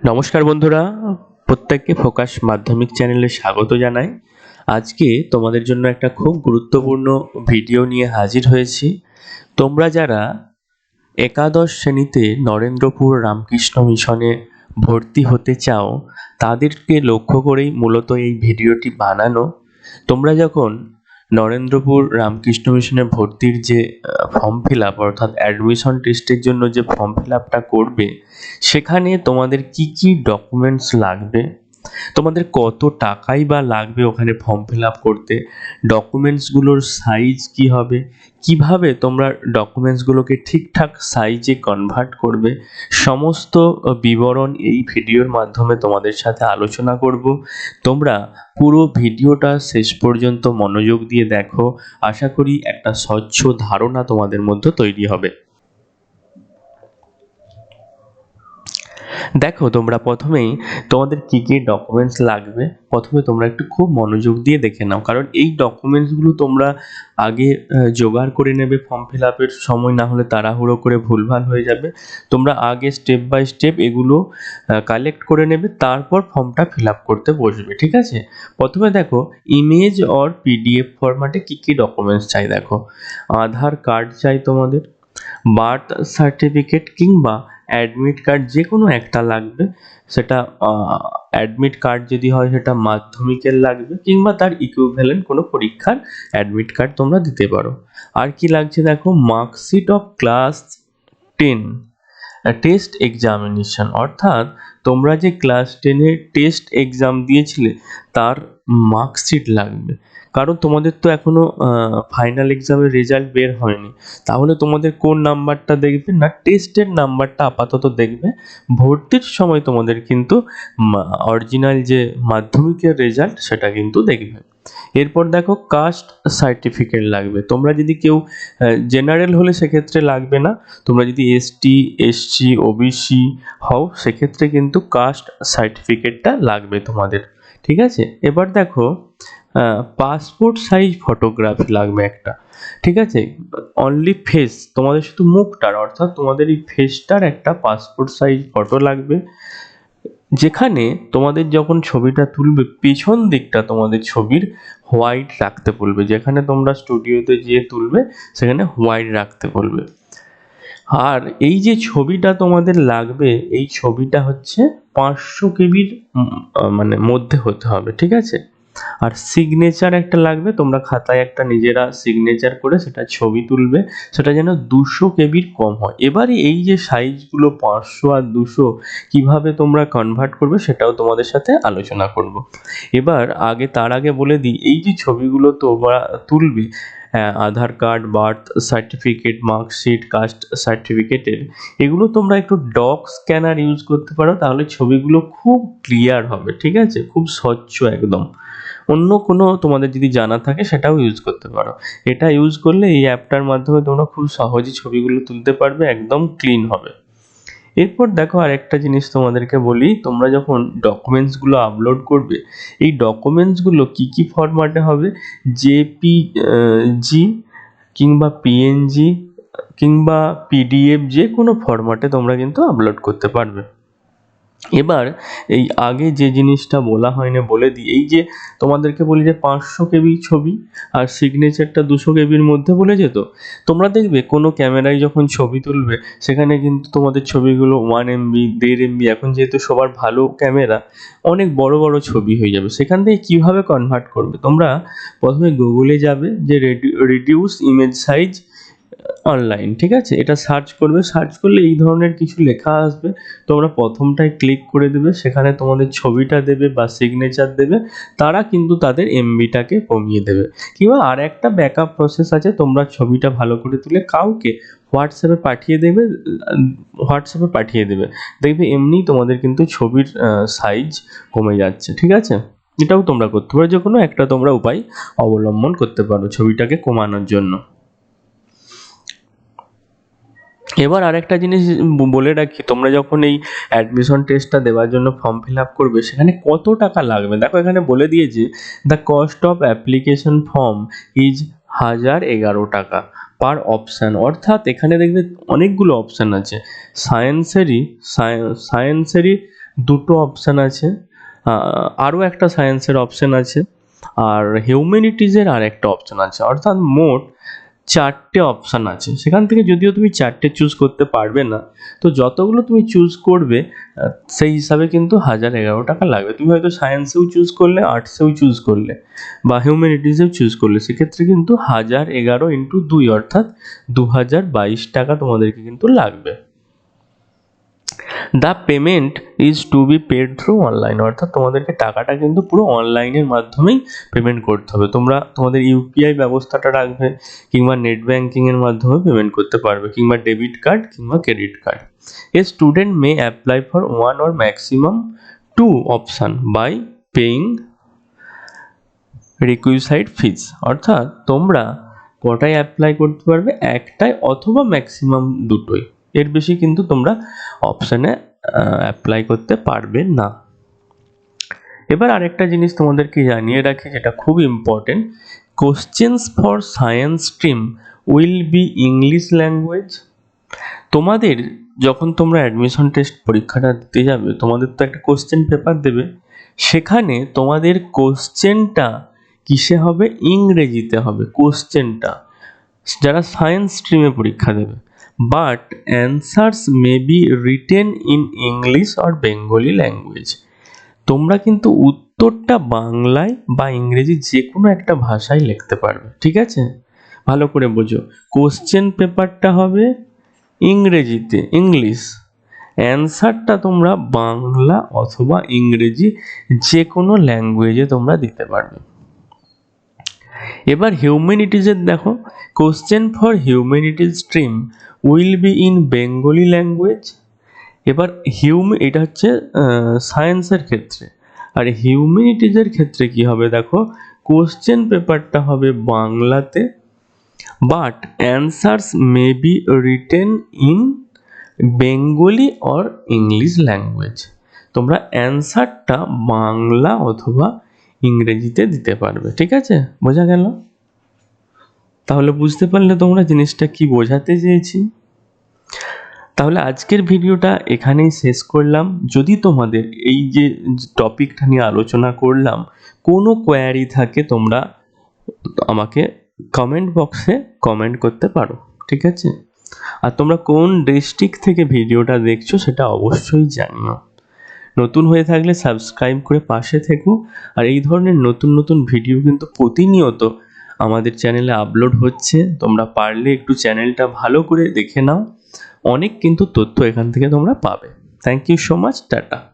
নমস্কার বন্ধুরা, প্রত্যেককে ফোকাস মাধ্যমিক চ্যানেলে স্বাগত জানাই। আজকে তোমাদের জন্য একটা খুব গুরুত্বপূর্ণ ভিডিও নিয়ে হাজির হয়েছি। তোমরা যারা একাদশ শ্রেণীতে নরেন্দ্রপুর রামকৃষ্ণ মিশনে ভর্তি হতে চাও, তাদেরকে লক্ষ্য করেই মূলত এই ভিডিওটি বানানো। তোমরা যখন নরেন্দ্রপুর রামকৃষ্ণ মিশনে ভর্তির যে ফর্ম ফিল আপ অর্থাৎ অ্যাডমিশন টেস্টের জন্য যে ফর্ম ফিল আপটা করবে, সেখানে তোমাদের কি কি ডকুমেন্টস লাগবে? তোমাদের কত টাকাই বা লাগবে ওখানে ফর্ম ফিল আপ করতে? ডকুমেন্টসগুলোর সাইজ কি হবে? কীভাবে তোমরা ডকুমেন্টসগুলোকে ঠিকঠাক সাইজে কনভার্ট করবে? সমস্ত বিবরণ এই ভিডিওর মাধ্যমে তোমাদের সাথে আলোচনা করব। তোমরা পুরো ভিডিওটা শেষ পর্যন্ত মনোযোগ দিয়ে দেখো। আশা করি একটা স্বচ্ছ ধারণা তোমাদের মধ্যে তৈরি হবে। দেখো, তোমরা প্রথমেই তোমাদের কী কী ডকুমেন্টস লাগবে? প্রথমে তোমরা একটু খুব মনোযোগ দিয়ে দেখে নাও। কারণ এই ডকুমেন্টসগুলো তোমরা আগে জোগাড় করে নেবে ফর্ম ফিল আপের সময় না হলে তাড়াহুড়ো করে ভুলভাল হয়ে যাবে। তোমরা আগে স্টেপ বাই স্টেপ এগুলো কালেক্ট করে নেবে, তারপর ফর্মটা ফিল আপ করতে বসবে, ঠিক আছে? প্রথমে দেখো ইমেজ অর পিডিএফ ফরম্যাটে কী কী ডকুমেন্টস চাই দেখো। আধার কার্ড চাই তোমাদের বার্থ সার্টিফিকেট কিংবা অ্যাডমিট কার্ড যে কোনো একটা লাগবে, সেটা অ্যাডমিট কার্ড যদি হয় সেটা মাধ্যমিকের লাগবে কিংবা তার ইকুইভ্যালেন্ট কোনো পরীক্ষার অ্যাডমিট কার্ড তোমরা দিতে পারো। আর কি লাগছে দেখো? Marksheet of class ten test examination অর্থাৎ তোমরা যে ক্লাস টেনে টেস্ট এক্সাম দিয়েছিলে, তার মার্কশিট লাগবে। কারণ তোমাদের তো এখনও ফাইনাল এক্সামের রেজাল্ট বের হয়নি। তাহলে তোমাদের কোন নাম্বারটা দেখবে না টেস্টের নাম্বারটা আপাতত দেখবে। ভর্তির সময় তোমাদের কিন্তু অরিজিনাল যে মাধ্যমিকের রেজাল্ট সেটা কিন্তু দেখবে। এরপর দেখো কাস্ট সার্টিফিকেট লাগবে। তোমরা যদি কেউ জেনারেল হলে সেক্ষেত্রে লাগবে না। তোমরা যদি এসটি এসসি ওবিসি হও, সেক্ষেত্রে কিন্তু কাস্ট সার্টিফিকেটটা লাগবে তোমাদের। ঠিক আছে? এবার দেখো পাসপোর্ট সাইজ ফটোগ্রাফি লাগবে একটা। ঠিক আছে? অনলি ফেস তোমাদের শুধু মুখটার, অর্থাৎ তোমাদের এই ফেসটার একটা পাসপোর্ট সাইজ ফটো লাগবে। যেখানে তোমাদের যখন ছবিটা তুলবে, পেছন দিকটা তোমাদের ছবির হোয়াইট রাখতে বলবে। যেখানে তোমরা স্টুডিওতে গিয়ে তুলবে, সেখানে হোয়াইট রাখতে বলবে। আর এই যে ছবিটা তোমাদের লাগবে, এই ছবিটা হচ্ছে পাঁচশো কেবির মানে মধ্যে হতে হবে, ঠিক আছে? আর সিগনেচার একটা লাগবে, তোমরা খাতায় একটা নিজেরা সিগনেচার করে সেটা ছবি তুলবে, সেটা যেন দুশো কেবির কম হয়। এবারে এই যে সাইজগুলো পাঁচশো আর দুশো কীভাবে তোমরা কনভার্ট করবে সেটাও তোমাদের সাথে আলোচনা করব। এবার আগে তার আগে বলে দিই, এই যে ছবিগুলো তোমরা তুলবে Aadhaar card, birth certificate, marksheet, caste সার্টিফিকেটের। এগুলো তোমরা একটু ডক স্ক্যানার ইউজ করতে পারো, তাহলে ছবিগুলো খুব ক্লিয়ার হবে, ঠিক আছে? খুব স্বচ্ছ একদম। অন্য কোনো তোমাদের যদি জানা থাকে, সেটাও ইউজ করতে পারো। এটা ইউজ করলে এই অ্যাপটার মাধ্যমে তোমরা খুব সহজে ছবিগুলো তুলতে পারবে, একদম ক্লিন হবে। এরপর দেখো আর একটা জিনিস তোমাদেরকে বলি, তোমরা যখন ডকুমেন্টসগুলো আপলোড করবে, এই ডকুমেন্টসগুলো কি কি ফরম্যাটে হবে? জেপি জি কিংবা পিএনজি কিংবা পিডিএফ যে কোনো ফরম্যাটে তোমরা কিন্তু আপলোড করতে পারবে। এবার এই আগে যে জিনিসটা বলা হয়নি বলে দিই, এই যে তোমাদেরকে বলি যে পাঁচশো কেবি ছবি আর সিগনেচারটা দুশো কেবির মধ্যে বলে যেত তোমরা দেখবে কোনো ক্যামেরায় যখন ছবি তুলবে, সেখানে কিন্তু তোমাদের ছবিগুলো ওয়ান এমবি দেড় এমবি এখন যেহেতু সবার ভালো ক্যামেরা, অনেক বড় বড় ছবি হয়ে যাবে। সেখান থেকে কীভাবে কনভার্ট করবে? তোমরা প্রথমে গুগলে যাবে যে রিডিউস ইমেজ সাইজ অনলাইন ঠিক আছে? এটা সার্চ করবে সার্চ করলে এই ধরনের কিছু লেখা আসবে। তোমরা প্রথমটায় ক্লিক করে দেবে, সেখানে তোমাদের ছবিটা দেবে বা সিগনেচার দেবে, তারা কিন্তু তাদের এমবিটাকে কমিয়ে দেবে। কিংবা আর একটা ব্যাকআপ প্রসেস আছে, তোমরা ছবিটা ভালো করে তুলে কাউকে হোয়াটসঅ্যাপে পাঠিয়ে দেবে হোয়াটসঅ্যাপে পাঠিয়ে দেবে। দেখবে এমনি তোমাদের কিন্তু ছবির সাইজ কমে যাচ্ছে, ঠিক আছে? এটাও তোমরা করতে পারো যে কোনো একটা তোমরা উপায় অবলম্বন করতে পারো ছবিটাকে কমানোর জন্য। এবার আরেকটা জিনিস বলে রাখি, তোমরা যখন এই অ্যাডমিশন টেস্টটা দেওয়ার জন্য ফর্ম ফিল আপ করবে, সেখানে কত টাকা লাগবে? দেখো এখানে বলে দিয়েছে the cost of application form is হাজার এগারো টাকা পার অপশান অর্থাৎ এখানে দেখবে অনেকগুলো অপশান আছে। সায়েন্সেরই সায়েন্সেরই দুটো অপশান আছে আরও একটা সায়েন্সের অপশান আছে, আর হিউম্যানিটিজের আর একটা অপশান আছে। অর্থাৎ মোট চারটে অপশান আছে। সেখান থেকে যদিও তুমি চারটে চুজ করতে পারবে না, তো যতগুলো তুমি চুজ করবে সেই হিসাবে কিন্তু হাজার এগারো টাকা লাগবে। তুমি হয়তো সায়েন্সেও চুজ করলে আর্টসেও চুজ করলে, বা হিউম্যানিটিসেও চুজ করলে, সেক্ষেত্রে কিন্তু হাজার এগারো ইন্টু দুই অর্থাৎ দু হাজার বাইশ টাকা তোমাদেরকে কিন্তু লাগবে। The payment is to be paid through online অর্থাৎ তোমাদেরকে টাকাটা কিন্তু পুরো অনলাইনের মাধ্যমেই পেমেন্ট করতে হবে। তোমরা তোমাদের ইউপিআই ব্যবস্থাটা রাখবে, কিংবা নেট ব্যাঙ্কিংয়ের মাধ্যমে পেমেন্ট করতে পারবে, কিংবা ডেবিট কার্ড কিংবা credit card a student may apply for one or maximum two option by paying requisite fees অর্থাৎ তোমরা কটায় অ্যাপ্লাই করতে পারবে একটাই অথবা ম্যাক্সিমাম দুটোই এর বেশি কিন্তু তোমরা অপশানে অ্যাপ্লাই করতে পারবে না। এবার আরেকটা জিনিস তোমাদেরকে জানিয়ে রাখি, যেটা খুব important questions for science stream will be English language তোমাদের যখন তোমরা অ্যাডমিশন টেস্ট পরীক্ষাটা দিতে যাবে, তোমাদের তো একটা কোশ্চেন পেপার দেবে। সেখানে তোমাদের কোশ্চেনটা কিসে হবে? ইংরেজিতে হবে কোশ্চেনটা যারা সায়েন্স স্ট্রিমে পরীক্ষা দেবে। But answers may be written in English or Bengali language তোমরা কিন্তু উত্তরটা বাংলায় বা ইংরেজি যে কোনো একটা ভাষায় লিখতে পারবে, ঠিক আছে? ভালো করে বোঝো। কোশ্চেন পেপারটা হবে ইংরেজিতে ইংলিশ অ্যান্সারটা তোমরা বাংলা অথবা ইংরেজি যে কোনো ল্যাঙ্গুয়েজে তোমরা দিতে পারবে। এবার হিউম্যানিটিজের দেখো question for humanities stream will be in Bengali language এবার হিউম এটা হচ্ছে সায়েন্সের ক্ষেত্রে। আর হিউম্যানিটিজের ক্ষেত্রে কি হবে দেখো কোশ্চেন পেপারটা হবে বাংলাতে but answers may be written in Bengali or English language তোমরা অ্যান্সারটা বাংলা অথবা ইংরেজিতে দিতে পারবে, ঠিক আছে? বোঝা গেল? তাহলে বুঝতে পারলে তোমরা জিনিসটা কি বোঝাতে চেয়েছি? তাহলে আজকের ভিডিওটা এখানেই শেষ করলাম। যদি তোমাদের এই যে টপিকটা নিয়ে আলোচনা করলাম, কোনো কোয়ারি থাকে, তোমরা আমাকে কমেন্ট বক্সে কমেন্ট করতে পারো, ঠিক আছে? আর তোমরা কোন ডিস্ট্রিক্ট থেকে ভিডিওটা দেখছ, সেটা অবশ্যই জানিও। নতুন হয়ে থাকলে সাবস্ক্রাইব করে পাশে থেকো। আর এই ধরনের নতুন নতুন ভিডিও কিন্তু প্রতিনিয়ত আমাদের চ্যানেলে আপলোড হচ্ছে। তোমরা পারলে একটু চ্যানেলটা ভালো করে দেখে নাও। অনেক কিন্তু তথ্য এখান থেকে তোমরা পাবে। Thank you so much tata.